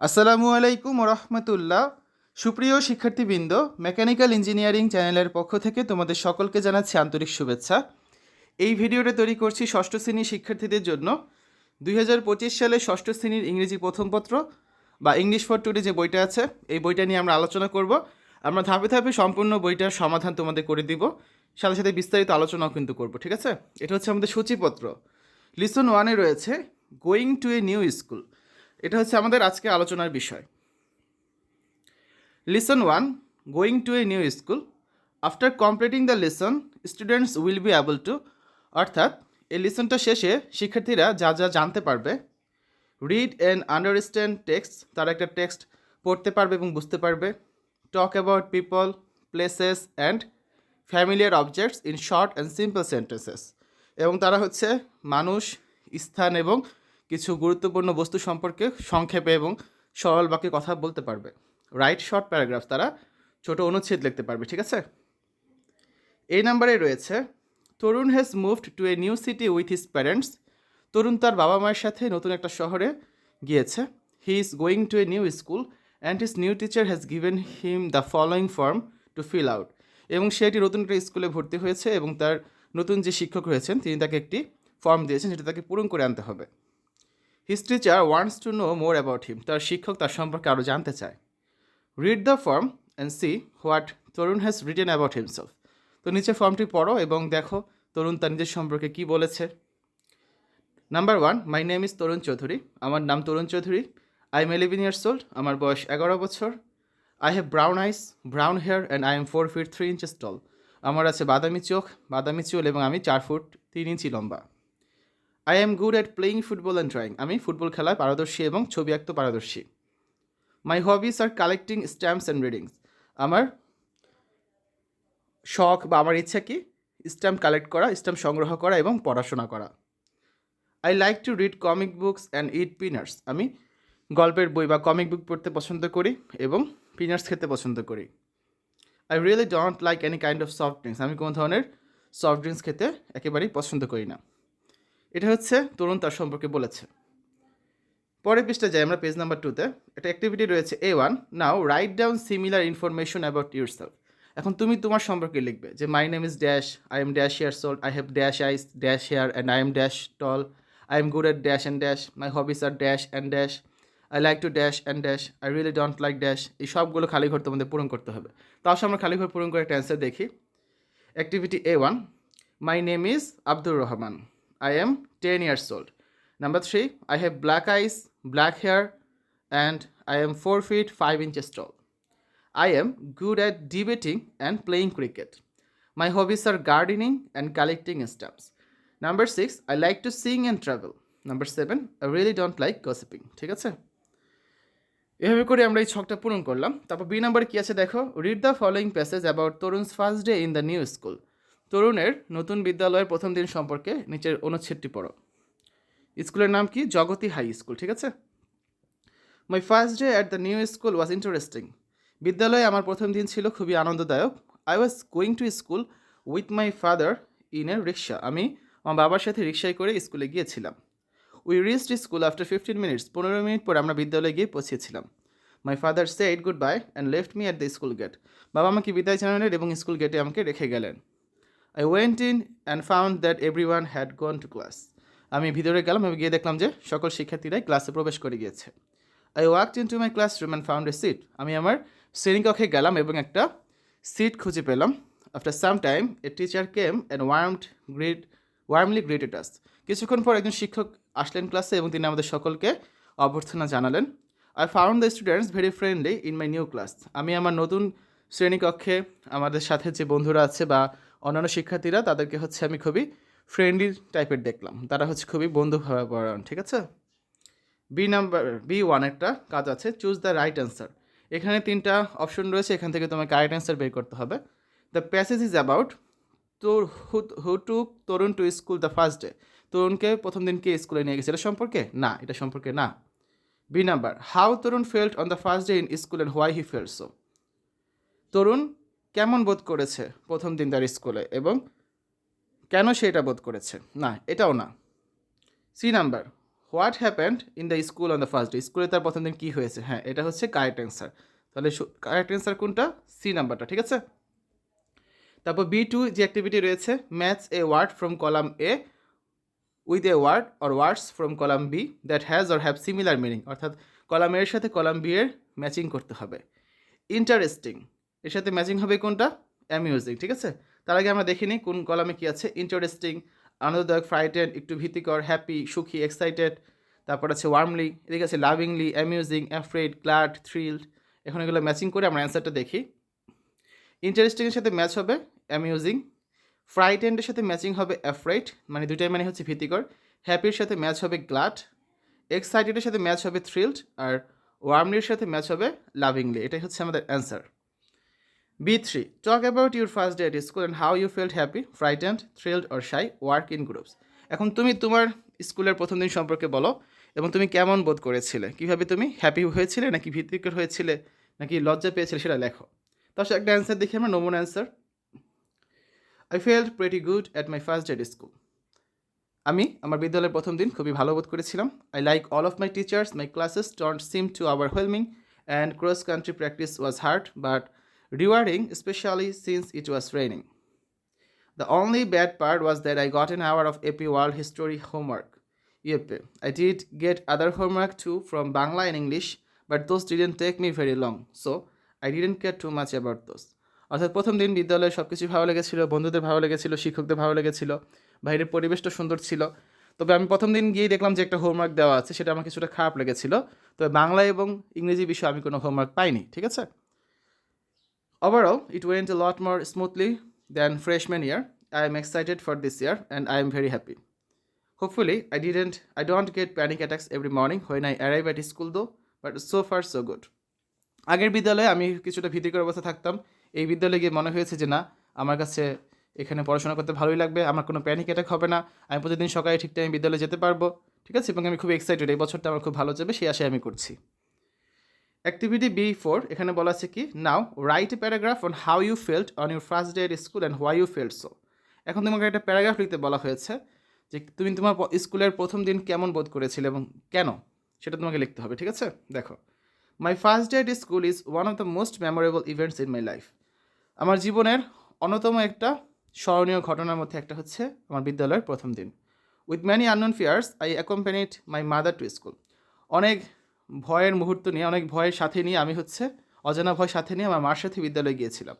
আসসালামু আলাইকুম রহমতুল্লাহ সুপ্রিয় শিক্ষার্থীবৃন্দ, মেকানিক্যাল ইঞ্জিনিয়ারিং চ্যানেলের পক্ষ থেকে তোমাদের সকলকে জানাচ্ছি আন্তরিক শুভেচ্ছা। এই ভিডিওটা তৈরি করছি ষষ্ঠ শ্রেণির শিক্ষার্থীদের জন্য। দু হাজার পঁচিশ সালে ষষ্ঠ শ্রেণির ইংরেজি প্রথম পত্র বা ইংলিশ ফর টুডে যে বইটা আছে, এই বইটা নিয়ে আমরা আলোচনা করব। আমরা ধাপে ধাপে সম্পূর্ণ বইটার সমাধান তোমাদের করে দিব। সাথে সাথে বিস্তারিত আলোচনাও কিন্তু করব, ঠিক আছে? এটা হচ্ছে আমাদের সূচিপত্র। লিসন ওয়ানে রয়েছে going to a new school এটা হচ্ছে আমাদের আজকে আলোচনার বিষয়। Lesson one going to a new school after completing the lesson students will be able to অর্থাৎ এই লিসনটা শেষে শিক্ষার্থীরা যা যা জানতে পারবে রিড অ্যান্ড আন্ডারস্ট্যান্ড টেক্সট তারা একটা টেক্সট পড়তে পারবে এবং বুঝতে পারবে talk about people places and familiar objects in short and simple sentences এবং তারা হচ্ছে মানুষ, স্থান এবং কিছু গুরুত্বপূর্ণ বস্তু সম্পর্কে সংক্ষেপে এবং সরল বাক্যে কথা বলতে পারবে। রাইট শর্ট প্যারাগ্রাফ তারা ছোট অনুচ্ছেদ লিখতে পারবে, ঠিক আছে? এই নাম্বারে রয়েছে, Tarun has moved to a new city with his parents Tarun তার বাবা মায়ের সাথে নতুন একটা শহরে গিয়েছে। He is going to a new school and his new teacher has given him the following form to fill out এবং সে একটি নতুন একটা স্কুলে ভর্তি হয়েছে এবং তার নতুন যে শিক্ষক রয়েছেন, তিনি তাকে একটি ফর্ম দিয়েছেন, যেটা তাকে পূরণ করে আনতে হবে। His teacher wants to know more about him তার শিক্ষক তার সম্পর্কে আরও জানতে চায়। Read the form and see what Tarun has written about himself তো নিচে ফর্মটি পড়ো এবং দেখো তরুণ তার নিজের সম্পর্কে কী বলেছে। Number one my name is Tarun Chowdhury আমার নাম Tarun Chowdhury I am eleven years old আমার বয়স এগারো বছর। I have brown eyes brown hair and I am four feet three inches tall আমার আছে বাদামি চোখ, বাদামি চুল এবং আমি চার ফুট তিন ইঞ্চি লম্বা। I am good at playing football and drawing আমি ফুটবল খেলায় পারদর্শী এবং ছবি আঁকতে পারদর্শী। My hobbies are collecting stamps and readings আমার শখ বা আমার ইচ্ছা কি? স্ট্যাম্প কালেক্ট করা স্ট্যাম্প সংগ্রহ করা এবং পড়াশোনা করা। I like to read comic books and eat peanuts আমি গল্পের বই বা কমিক বুক পড়তে পছন্দ করি এবং পিনার্স খেতে পছন্দ করি। I really don't like any kind of soft drinks আমি কোনো ধরনের সফট ড্রিঙ্কস খেতে একেবারেই পছন্দ করি না। এটা হচ্ছে তরুণ তার সম্পর্কে বলেছে। পরের পৃষ্ঠা যাই, আমরা পেজ নাম্বার টুতে একটা অ্যাক্টিভিটি রয়েছে A one now write down similar information about yourself এখন তুমি তোমার সম্পর্কে লিখবে যে my name is dash I am dash years old I have dash eyes dash hair and I am dash tall I am good at dash and dash my hobbies are dash and dash I like to dash and dash I really don't like dash এই সবগুলো খালি ঘর তোমাদের পূরণ করতে হবে। তাও আমরা খালি ঘর পূরণ করে একটা অ্যান্সার দেখি। Activity A one my name is Abdur Rahman I am 10 years old. Number three, I have black eyes, black hair, and I am 4 feet 5 inches tall. I am good at debating and playing cricket. My hobbies are gardening and collecting stamps. Number six, I like to sing and travel. Number seven, I really don't like gossiping. ঠিক আছে এভাবে করে আমরা এই ছকটা পূরণ করলাম তারপর B নাম্বারে কী আছে দেখো read the following passage about Tarun's first day in the new school তরুণের নতুন বিদ্যালয়ের প্রথম দিন সম্পর্কে নিচের অনুচ্ছেদটি পড়ো। স্কুলের নাম কি? জগতী হাই স্কুল, ঠিক আছে? My first day at the new school was interesting বিদ্যালয়ে আমার প্রথম দিন ছিল খুবই আনন্দদায়ক। I was going to school with my father in a rickshaw আমি আমার বাবার সাথে রিক্সায় করে স্কুলে গিয়েছিলাম। We reached school after fifteen minutes পনেরো মিনিট পর আমরা বিদ্যালয়ে গিয়ে পৌঁছেছিলাম। My father said goodbye and left me at the school gate বাবা আমাকে বিদায় জানালেন এবং স্কুল গেটে আমাকে রেখে গেলেন। I went in and found that everyone had gone to class আমি ভিতরে গেলাম আমি গিয়ে দেখলাম যে সকল শিক্ষার্থীরাই ক্লাসে প্রবেশ করে গিয়েছে। I walked into my classroom and found a seat আমি আমার শ্রেণীকক্ষে গেলাম এবং একটা সিট খুঁজে পেলাম। After some time a teacher came and warmed greet warmly greeted us কিছুক্ষণ পর একজন শিক্ষক আসলেন ক্লাসে এবং তিনি আমাদের সকলকে অভ্যর্থনা জানালেন। I found the students very friendly in my new class আমি আমার নতুন শ্রেণীকক্ষে আমাদের সাথে যে বন্ধুরা আছে বা অন্যান্য শিক্ষার্থীরা তাদেরকে হচ্ছে আমি খুবই ফ্রেন্ডলি টাইপের দেখলাম। তারা হচ্ছে খুবই বন্ধুভাবে পড়ান ঠিক আছে? বি নাম্বার বি ওয়ান একটা কাজ আছে চুজ দ্য রাইট অ্যান্সার এখানে তিনটা অপশন রয়েছে, এখান থেকে তোমাকে রাইট অ্যান্সার বের করতে হবে। দ্য প্যাসেজ ইজ অ্যাবাউট তোর who who to Tarun to school the first day তরুণকে প্রথম দিন কে স্কুলে নিয়ে গেছে? এটা সম্পর্কে? না, এটা সম্পর্কে না। B number how Tarun felt on the first day in school and why he felt so Tarun কেমন বোধ করেছে প্রথম দিন তার স্কুলে এবং কেন সে এটা বোধ করেছে? না, এটাও না। C number, what happened in the school on the first day? স্কুলে তার প্রথম দিন কী হয়েছে? হ্যাঁ এটা হচ্ছে কারেক্ট অ্যান্সার। তাহলে কারেক্ট অ্যান্সার কোনটা? সি নাম্বারটা, ঠিক আছে? তারপর বি টু যে অ্যাক্টিভিটি রয়েছে, match a word from column A with a word or words from column B that has or have similar meaning. অর্থাৎ কলাম এর সাথে কলাম বি এর ম্যাচিং করতে হবে। ইন্টারেস্টিং এর সাথে ম্যাচিং হবে কোনটা? অ্যামিউজিং ঠিক আছে? তার আগে আমরা দেখিনি কোন কলামে কী আছে। ইন্টারেস্টিং আনন্দদায়ক ফ্রাইটেন একটু ভীতিকর হ্যাপি সুখী এক্সাইটেড তারপর আছে ওয়ার্মলি এদিকে আছে lovingly amusing afraid glad thrilled এখন এগুলো ম্যাচিং করে আমরা অ্যান্সারটা দেখি। ইন্টারেস্টিংয়ের সাথে ম্যাচ হবে অ্যামিউজিং ফ্রাইটেন্ডের সাথে ম্যাচিং হবে অ্যাফ্রেড মানে দুটাই মানে হচ্ছে ভীতিকর। হ্যাপির সাথে ম্যাচ হবে গ্লাড এক্সাইটেডের সাথে ম্যাচ হবে থ্রিল্ড আর ওয়ার্মলির সাথে ম্যাচ হবে লাভিংলি এটাই হচ্ছে আমাদের answer B three talk about your first day at school and how you felt happy frightened thrilled or shy work in groups এখন তুমি তোমার স্কুলের প্রথম দিন সম্পর্কে বলো এবং তুমি কেমন বোধ করেছিলে? কীভাবে তুমি হ্যাপি হয়েছিলে নাকি ভীতিকর হয়েছিলে নাকি লজ্জা পেয়েছিলে সেটা লেখো। তার সাথে একটা অ্যান্সার দেখি আমরা, নমুনা answer I felt pretty good at my first day school আমি আমার বিদ্যালয়ের প্রথম দিন খুবই ভালো বোধ করেছিলাম। I like all of my teachers my classes don't seem too overwhelming and cross country practice was hard but rewarding specially since it was raining The only bad part was that I got an hour of AP World History homework. Yep, I did get other homework too from Bangla and English, but those didn't take me very long, so I didn't care too much about those. অর্থাৎ প্রথম দিন বিদ্যালয়ে সব কিছু ভালো লেগেছিল বন্ধুদের ভালো লেগেছিল শিক্ষকদের ভালো লেগেছিল বাইরের পরিবেশটা সুন্দর ছিল তবে আমি প্রথম দিন গিয়েই দেখলাম যে একটা হোমওয়ার্ক দেওয়া আছে সেটা আমার কিছুটা খারাপ লেগেছিল তবে বাংলা এবং ইংরেজি বিষয়ে আমি কোনো হোমওয়ার্ক পাইনি ঠিক আছে Overall, it went a lot more smoothly than freshman year. I am excited for this year and I am very happy. Hopefully, I didn't I don't get panic attacks every morning when I arrive at school though, but so far so good. আগের বিদ্যালয়ে আমি কিছুটা ভীতিকর অবস্থা থাকতাম এই বিদ্যালয়ে গিয়ে মনে হয়েছে যে না আমার কাছে এখানে পড়াশোনা করতে ভালোই লাগবে আমার কোনো প্যানিক অ্যাটাক হবে না আমি প্রতিদিন সকালে ঠিক টাইমে বিদ্যালয়ে যেতে পারব ঠিক আছে এবং আমি খুব এক্সাইটেড এই বছরটা আমার খুব ভালো যাবে সেই আশায় আমি করছি অ্যাক্টিভিটি বি ফোর এখানে বলা আছে কি now write a paragraph on how you felt on your first day at school and why you felt so এখন তোমাকে একটা প্যারাগ্রাফ লিখতে বলা হয়েছে যে তুমি তোমার স্কুলের প্রথম দিন কেমন বোধ করেছিলে এবং কেন? সেটা তোমাকে লিখতে হবে, ঠিক আছে? দেখো my first day at school is one of the most memorable events in my life আমার জীবনের অন্যতম একটা স্মরণীয় ঘটনার মধ্যে একটা হচ্ছে আমার বিদ্যালয়ের প্রথম দিন। With many unknown fears I accompanied my mother to school অনেক ভয়ের মুহূর্ত নিয়ে, অনেক ভয়ের সাথে নিয়ে আমি হচ্ছে, অজানা ভয় সাথে নিয়ে আমার মার সাথে বিদ্যালয়ে গিয়েছিলাম।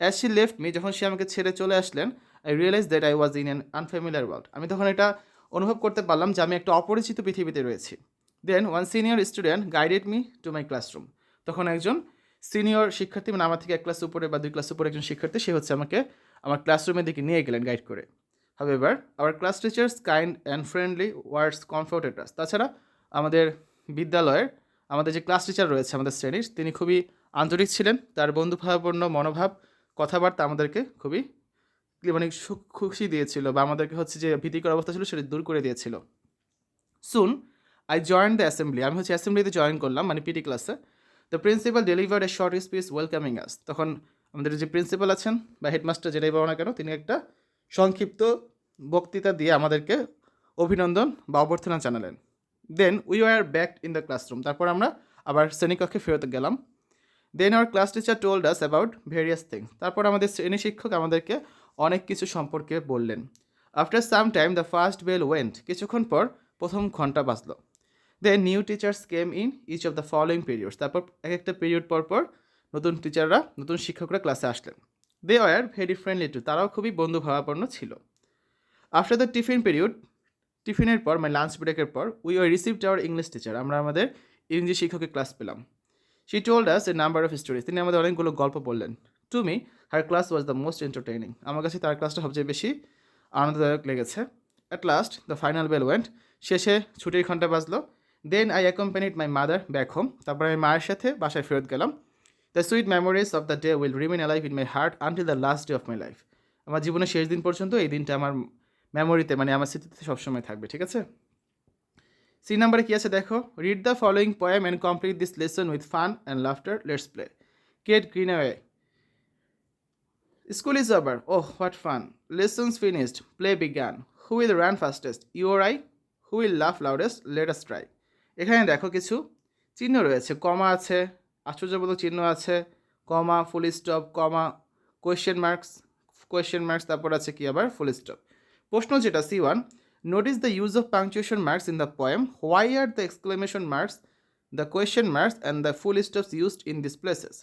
অ্যাজ শি লেফট মি যখন সে আমাকে ছেড়ে চলে আসলেন I realize that I was in an unfamiliar world আমি তখন এটা অনুভব করতে পারলাম যে আমি একটা অপরিচিত পৃথিবীতে রয়েছি। Then one senior student guided me to my classroom তখন একজন সিনিয়র শিক্ষার্থী মানে আমার থেকে এক ক্লাস উপরে বা দুই ক্লাস উপরে একজন শিক্ষার্থী, সে হচ্ছে আমাকে আমার ক্লাসরুমের দিকে নিয়ে গেলেন গাইড করে। However our class teacher's kind and friendly words comforted তাছাড়া আমাদের বিদ্যালয়ের আমাদের যে ক্লাস টিচার রয়েছে আমাদের শ্রেণির, তিনি খুবই আন্তরিক ছিলেন। তার বন্ধুভাবপূর্ণ মনোভাব, কথাবার্তা আমাদেরকে খুবই মানে খুশি দিয়েছিল বা আমাদেরকে হচ্ছে যে ভীতিকর অবস্থা ছিল সেটা দূর করে দিয়েছিল। Soon I join the assembly আমি হচ্ছে অ্যাসেম্বলিতে জয়েন করলাম মানে পিটি ক্লাসে the principal deliver a short speech welcoming us তখন আমাদের যে প্রিন্সিপাল আছেন বা হেডমাস্টার যেটাই বলো না কেন, তিনি একটা সংক্ষিপ্ত বক্তৃতা দিয়ে আমাদেরকে অভিনন্দন বা অভ্যর্থনা জানালেন। Then we are back in the classroom তারপর আমরা আবার শ্রেণীকক্ষে ফেরত গেলাম। Then our class teacher told us about various things তারপর আমাদের শ্রেণি শিক্ষক আমাদেরকে অনেক কিছু সম্পর্কে বললেন। After some time the first bell went কিছুক্ষণ পর প্রথম ঘণ্টা বাজলো। Then new teachers came in each of the following periods তারপর এক একটা পিরিয়ড পর পর নতুন টিচাররা নতুন শিক্ষকরা ক্লাসে আসলেন। They are very friendly too তারাও খুবই বন্ধুভাবাপন্ন ছিল। আফটার দ্য টিফিন পিরিয়ড টিফিনের পর মানে লাঞ্চ ব্রেকের পর we were received our English teacher আমরা আমাদের ইংরেজি শিক্ষকের ক্লাস পেলাম। She told us a number of stories তিনি আমাদের অনেকগুলো গল্প বললেন। To me her class was the most entertaining আমার কাছে তার ক্লাসটা সবচেয়ে বেশি আনন্দদায়ক লেগেছে। At last the final bell went শেষে ছুটির ঘণ্টা বাজলো। Then I accompanied my mother back home তারপর আমি মায়ের সাথে বাসায় ফেরত গেলাম। The sweet memories of the day will remain alive in my heart until the last day of my life আমার জীবনের শেষ দিন পর্যন্ত এই দিনটা আমার মেমোরিতে মানে আমার স্মৃতিতে সবসময় থাকবে ঠিক আছে? সি নাম্বারে কী আছে দেখো? Read the following poem and complete this lesson with fun and laughter let's play Kate Green school is over. Oh, what fun. Lessons finished. Play began. Who will run fastest? You or who will laugh loudest let us try এখানে দেখো কিছু চিহ্ন রয়েছে। কমা আছে আশ্চর্যবোধক চিহ্ন আছে। Comma full stop comma question marks question marks তারপর আছে কি আবার? ফুল স্টপ প্রশ্ন যেটা C one notice the use of punctuation marks in the poem why are the exclamation marks the question marks and the full stops used in this places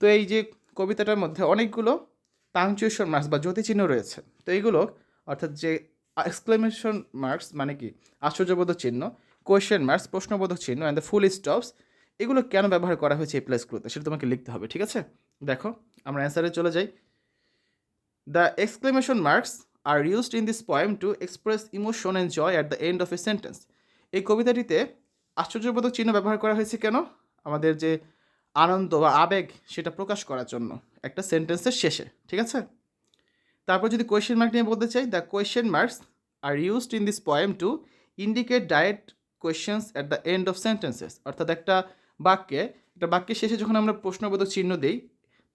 তো এই যে কবিতাটার মধ্যে অনেকগুলো পাংচুয়েশন মার্কস বা জ্যোতিচিহ্ন রয়েছে, তো এইগুলো, অর্থাৎ যে এক্সক্লেমেশন মার্কস মানে কি? আশ্চর্যবোধক চিহ্ন কোয়েশ্চেন মার্কস প্রশ্নবোধক চিহ্ন অ্যান্ড দ্য ফুল স্টপস এগুলো কেন ব্যবহার করা হয়েছে এই প্লেসগুলোতে সেটা তোমাকে লিখতে হবে, ঠিক আছে? দেখো, আমরা অ্যান্সারে চলে যাই। The exclamation marks are used in this poem to express emotion and joy at the end of a sentence এই কবিতাটিতে আশ্চর্যবোধক চিহ্ন ব্যবহার করা হয়েছে কেন? আমাদের যে আনন্দ বা আবেগ, সেটা প্রকাশ করার জন্য একটা সেন্টেন্সের শেষে, ঠিক আছে? তারপর যদি কোয়েশ্চেন মার্ক নিয়ে বলতে চাই the question marks are used in this poem to indicate direct questions at the end of sentences অর্থাৎ একটা বাক্যে, একটা বাক্যের শেষে যখন আমরা প্রশ্নবোধক চিহ্ন দিই,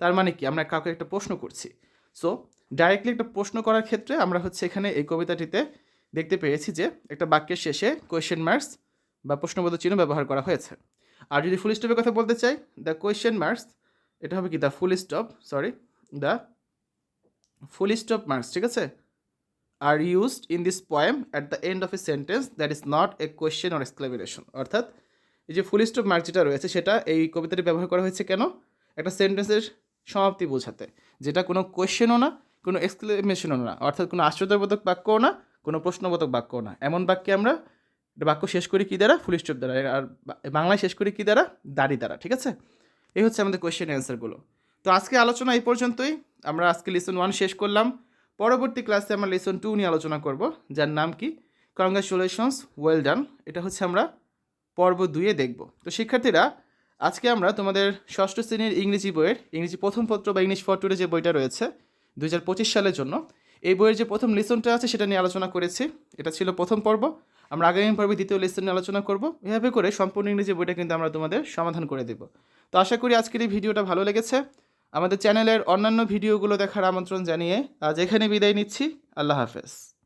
তার মানে কি? আমরা কাউকে একটা প্রশ্ন করছি। সো ডাইরেক্টলি একটা প্রশ্ন করার ক্ষেত্রে আমরা হচ্ছে এখানে এই কবিতাটিতে দেখতে পেয়েছি যে একটা বাক্যের শেষে কোয়েশ্চেন মার্কস বা প্রশ্নবোধক চিহ্ন ব্যবহার করা হয়েছে। আর যদি ফুল স্টপের কথা বলতে চাই দ্য কোয়েশ্চেন মার্কস এটা হবে কি the full stop sorry the full stop marks ঠিক আছে? আর used in this poem at the end of a sentence that is not a question or exclamation অর্থাৎ এই যে ফুল স্টপ মার্ক যেটা রয়েছে, সেটা এই কবিতাটি ব্যবহার করা হয়েছে কেন? একটা সেন্টেন্সের সমাপ্তি বোঝাতে, যেটা কোনো কোয়েশ্চেনও না কোনো এক্সক্লেমেশনও না। অর্থাৎ কোনো আশ্চর্যবোধক বাক্যও না, কোনো প্রশ্নবোধক বাক্যও না। এমন বাক্যে আমরা বাক্য শেষ করি কী দ্বারা? ফুল স্টপ দ্বারা। আর বাংলায় শেষ করি কী দ্বারা? দাড়ি দ্বারা, ঠিক আছে? এই হচ্ছে আমাদের কোয়েশ্চেন অ্যান্সারগুলো তো আজকে আলোচনা এই পর্যন্তই। আমরা আজকে লেসন ওয়ান শেষ করলাম। পরবর্তী ক্লাসে আমরা লেসন টু নিয়ে আলোচনা করব, যার নাম কি? কংগ্রাচুলেশনস ওয়েল ডান এটা হচ্ছে আমরা পর্ব দুয়ে দেখব। তো শিক্ষার্থীরা, আজকে আমরা তোমাদের ষষ্ঠ শ্রেণির ইংরেজি বইয়ের, ইংরেজি প্রথম পত্র বা ইংলিশ ফটোরে যে বইটা রয়েছে দু হাজার পঁচিশ সালের জন্য। এই বইয়ের যে প্রথম লেসনটা আছে, সেটা নিয়ে আলোচনা করেছি। এটা ছিল প্রথম পর্ব। আমরা আগামী পর্বে দ্বিতীয় লেসন নিয়ে আলোচনা করব। এভাবে করে সম্পূর্ণ ইংরেজি বইটা কিন্তু আমরা তোমাদের সমাধান করে দেব। তো আশা করি আজকের এই ভিডিওটা ভালো লেগেছে। আমাদের চ্যানেলের অন্যান্য ভিডিওগুলো দেখার আমন্ত্রণ জানিয়ে আজ এখানে বিদায় নিচ্ছি। আল্লাহ হাফেজ।